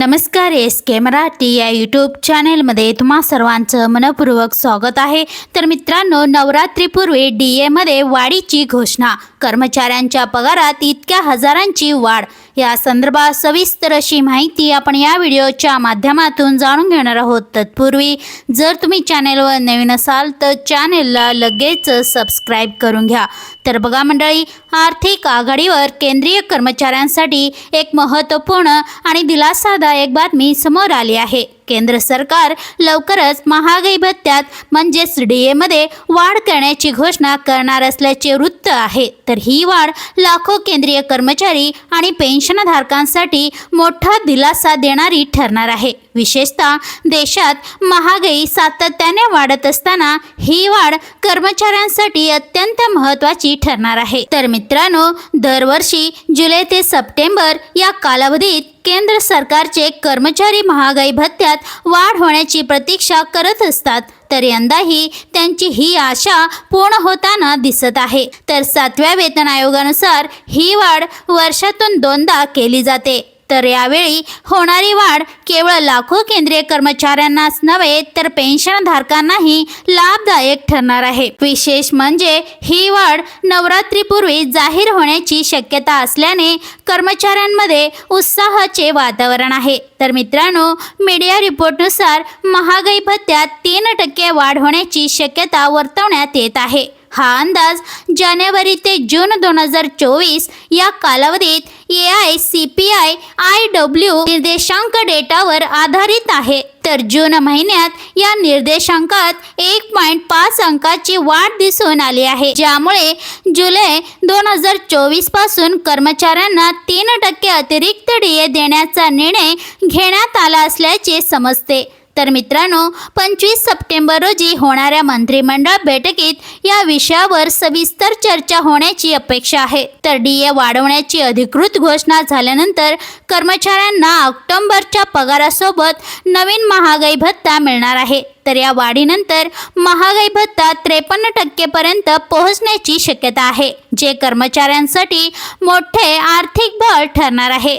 नमस्कार एस के मराठी या यूट्यूब चॅनेलमध्ये तुम्हा सर्वांचं मनपूर्वक स्वागत आहे. तर मित्रांनो नवरात्रीपूर्वी डी एमध्ये वाढीची घोषणा. कर्मचाऱ्यांच्या पगारात इतक्या हजारांची वाढ. या संदर्भात सविस्तर अशी माहिती आपण या व्हिडिओच्या माध्यमातून जाणून घेणार आहोत. तत्पूर्वी जर तुम्ही चॅनेलवर नवीन असाल तर चॅनेलला लगेच सबस्क्राईब करून घ्या. तर बघा मंडळी आर्थिक आघाडीवर केंद्रीय कर्मचाऱ्यांसाठी एक महत्त्वपूर्ण आणि दिलासादायक बातमी समोर आली आहे. केंद्र सरकार लवकरच महागाई भत्त्यात म्हणजेच डी एमध्ये वाढ करण्याची घोषणा करणार असल्याचे वृत्त आहे. तर ही वाढ लाखो केंद्रीय कर्मचारी आणि पेन्शनधारकांसाठी मोठा दिलासा देणारी ठरणार आहे. विशेषतः देशात महागाई सातत्याने वाढत असताना ही वाढ कर्मचाऱ्यांसाठी अत्यंत महत्त्वाची ठरणार आहे. तर मित्रांनो दरवर्षी जुलै ते सप्टेंबर या कालावधीत केंद्र सरकारचे कर्मचारी महागाई भत्त्यात वाढ होण्याची प्रतीक्षा करत असतात. तर यंदाही त्यांची ही आशा पूर्ण होताना दिसत आहे. तर सातव्या वेतन आयोगानुसार ही वाढ वर्षातून दोनदा केली जाते. तर यावेळी होणारी वाढ केवळ लाखो केंद्रीय कर्मचाऱ्यांनाच नव्हे तर पेन्शनधारकांनाही लाभदायक ठरणार आहे. विशेष म्हणजे ही वाढ नवरात्रीपूर्वी जाहीर होण्याची शक्यता असल्याने कर्मचाऱ्यांमध्ये उत्साहाचे वातावरण आहे. तर मित्रांनो मीडिया रिपोर्टनुसार महागाई भत्त्यात तीन टक्के वाढ होण्याची शक्यता वर्तवण्यात येत आहे. हा अंदाज जानेवारी ते जून दोन हजार चोवीस या कालावधीत A I C P I I W निर्देशांक डेटावर आधारित आहे. तर जून महिन्यात या निर्देशांकात एक पॉईंट पाच अंकाची वाढ दिसून आली आहे. ज्यामुळे जुलै दोन हजार चोवीसपासून कर्मचाऱ्यांना तीन टक्के अतिरिक्त डीए देण्याचा निर्णय घेण्यात आला असल्याचे समजते. तर मित्रांनो पंचवीस सप्टेंबर रोजी होणाऱ्या मंत्रिमंडळ बैठकीत या विषयावर सविस्तर चर्चा होण्याची अपेक्षा आहे. तर डी ए वाढवण्याची अधिकृत घोषणा झाल्यानंतर कर्मचाऱ्यांना ऑक्टोंबरच्या पगारासोबत नवीन महागाई भत्ता मिळणार आहे. तर या वाढीनंतर महागाई भत्ता त्रेपन्न टक्केपर्यंत पोहोचण्याची शक्यता आहे जे कर्मचाऱ्यांसाठी मोठे आर्थिक बळ ठरणार आहे.